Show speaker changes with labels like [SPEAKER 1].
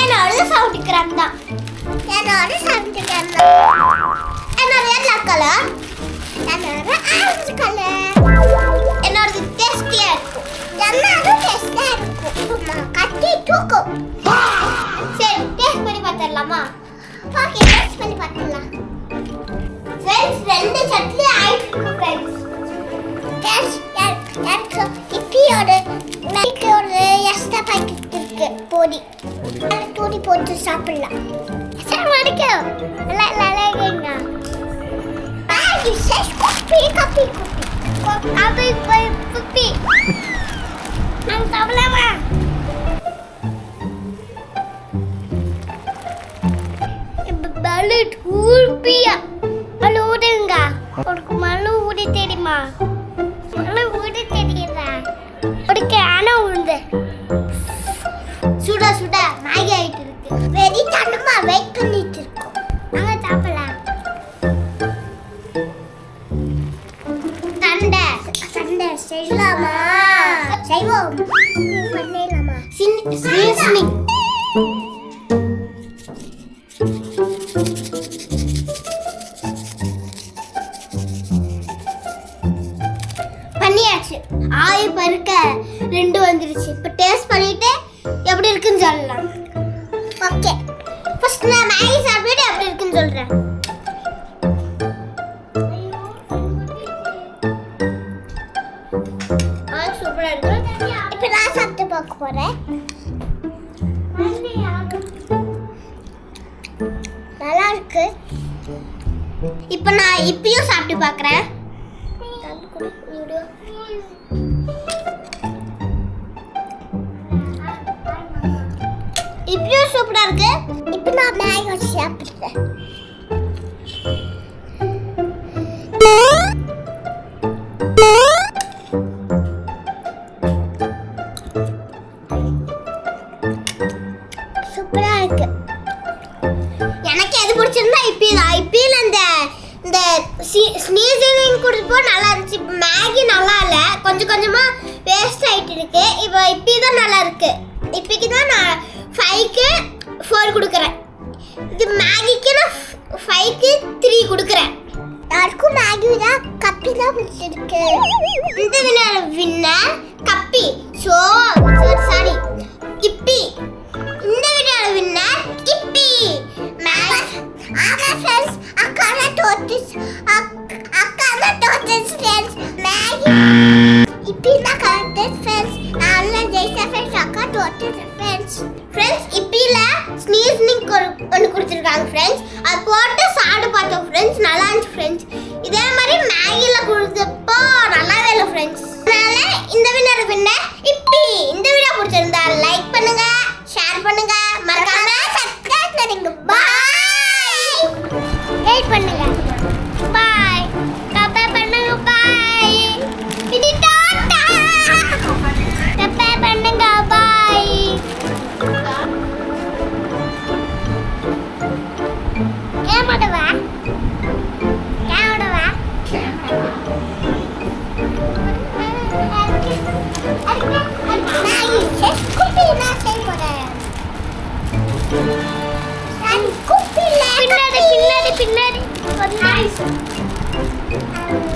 [SPEAKER 1] என்னோட sound gram தான் என்னோட சவுண்ட் கிராம் என்னோட கலர் என்னோட ஆரஞ்சு கலர் என்னோடது டேஸ்டியா இருக்கும் என்னோட டேஸ்டியா இருக்கும் கட்டி தூக்கும் சரி டேஸ்ட் பண்ணி பார்த்துடலாமா டேஸ்ட் பண்ணி பார்த்துடலாம் ஃப்ரெண்ட்ஸ் ரெண்டு சட்னி ஆயிட்டு இருக்கு ஃப்ரெண்ட்ஸ் டேஸ்ட் எனக்கு பொடி. தூடி போட்டு சாப்பிடலாம். சார் வணக்கம் நல்லா நல்லா இருக்கீங்க பாய் நான் சாப்பிடலாமா? பலூட் ஊர்பியா ஊடுங்க உனக்கு மழை ஊடி தெரியுமா? மழை ஊடி தெரியுதா? உனக்கு ஆனா உளுந்து வெறி வெயிட் பண்ணிட்டு இருக்கோம். நாங்க சாப்பிடலாம். சண்டை. சண்டை செய்யலாமா? செய்வோம். பண்ணிடலாமா? சீசனிங் பண்ணியாச்சு. ஆயி பருக்க ரெண்டு வந்துருச்சு. இப்போ டேஸ்ட் பண்ணிட்டு எப்படி இருக்குன்னு சொல்லலாம். ஓகே ஃபர்ஸ்ட் நான் மேகி சாப்பிட்டு எப்படி இருக்குன்னு சொல்றேன். சூப்பரா இருக்கு. இப்போ நான் சாப்பிட்டு பார்க்க போறேன். நல்லா இருக்கு. இப்போ நான் இப்பயும் சாப்பிட்டு பார்க்குறேன். இப்பயும் சூப்பரா இருக்கு. இப்போ நான் மேகி வச்சு சாப்பிடுறேன். சூப்பரா இருக்கு. எனக்கு எது பிடிச்சிருந்தா இப்பி தான். இப்பியில் இந்த இந்த ஸ்னீசிங் கொடுத்தப்போ நல்லா இருந்துச்சு. மேகி நல்லா இல்லை. கொஞ்சம் கொஞ்சமாக வேஸ்ட் ஆகிட்டு இருக்கு. இப்போ இப்பி தான் நல்லா இருக்கு. இப்போக்கு தான் நான் ஃபைவ்க்கு ஃபோர் கொடுக்குறேன். இது மேகிக்கு நான் ஃபைவ்க்கு த்ரீ கொடுக்குறேன். யாருக்கும் மேகி தான் கப்பி தான் பிடிச்சிருக்கு. இந்த வின்னர் வின்னர் கப்பி. ஸோ சாரி கொடுத்துருக்காங்க ஃப்ரெண்ட்ஸ் அது போட்டு சாப்பிட்டு பார்த்தோம் ஃப்ரெண்ட்ஸ் நல்லா இருந்துச்சு ஃப்ரெண்ட்ஸ் இதே மாதிரி மேகியில் கொடுத்தப்போ நல்லாவே இல்லை ஃப்ரெண்ட்ஸ் அதனால இந்த வின்னர் வின்னர் இப்பி இந்த வீடியோ பிடிச்சிருந்தா லைக் பண்ணுங்க ஷேர் பண்ணுங்க. மறக்காம சப்ஸ்கிரைப் பண்ணுங்க பாய் வெயிட் பண்ணுங்க. Thank you.